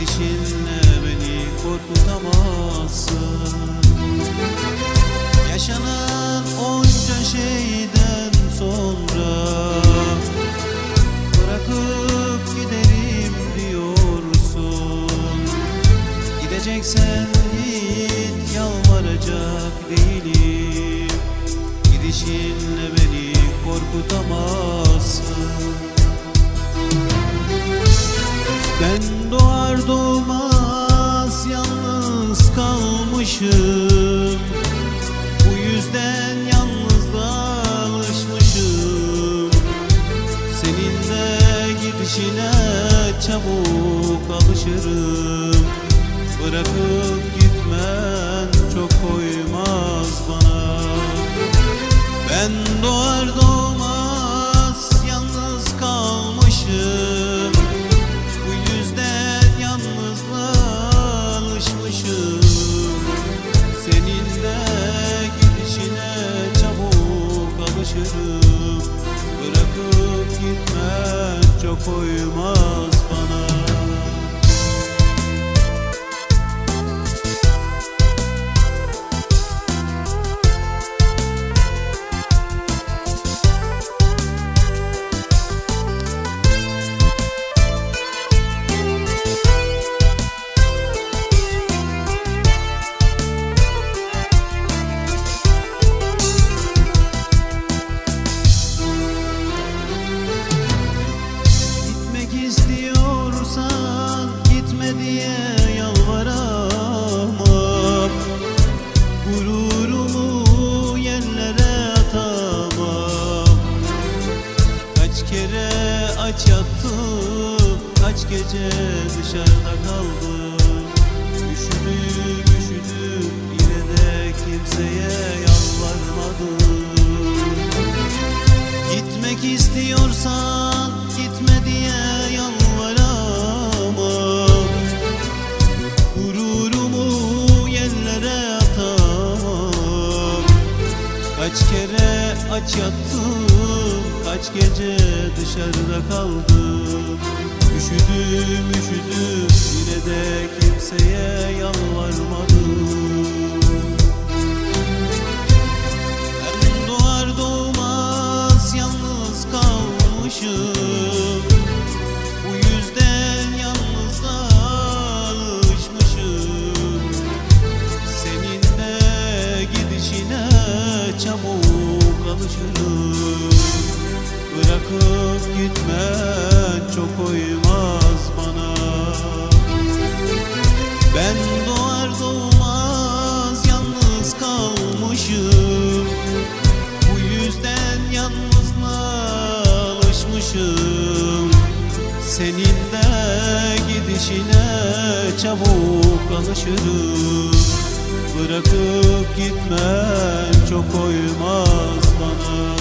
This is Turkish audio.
Gidişinle beni korkutamazsın Yaşanan onca şeyden sonra Bırakıp giderim diyorsun. Gideceksen git yalvaracak değilim. Gidişinle beni korkutamazsın. Ben doğar doğmaz yalnız kalmışım. Bu yüzden yalnızlığa alışmışım Senin de gidişine çabuk alışırım. Bırakıp gitmen çok koymaz bana. Ben doğar doğmaz yalnız kalmışım gitmen aç yattım Kaç gece dışarıda kaldım Üşüdüm üşüdüm yine de kimseye yalvarmadım Gitmek istiyorsan gitme diye yalvaramam Gururumu yerlere atamam Kaç kere aç yattım Kaç gece dışarıda kaldım. Üşüdüm üşüdüm. Yine de kimseye yalvarmadım. Ben doğar doğmaz yalnız kalmışım. Bu yüzden yalnızlığa alışmışım. Senin de gidişine çabuk alışırım Bırakıp gitmen çok koymaz bana. Ben doğar doğmaz yalnız kalmışım. Bu yüzden yalnızlığa alışmışım. Senin de gidişine çabuk alışırım. Bırakıp gitmen çok koymaz bana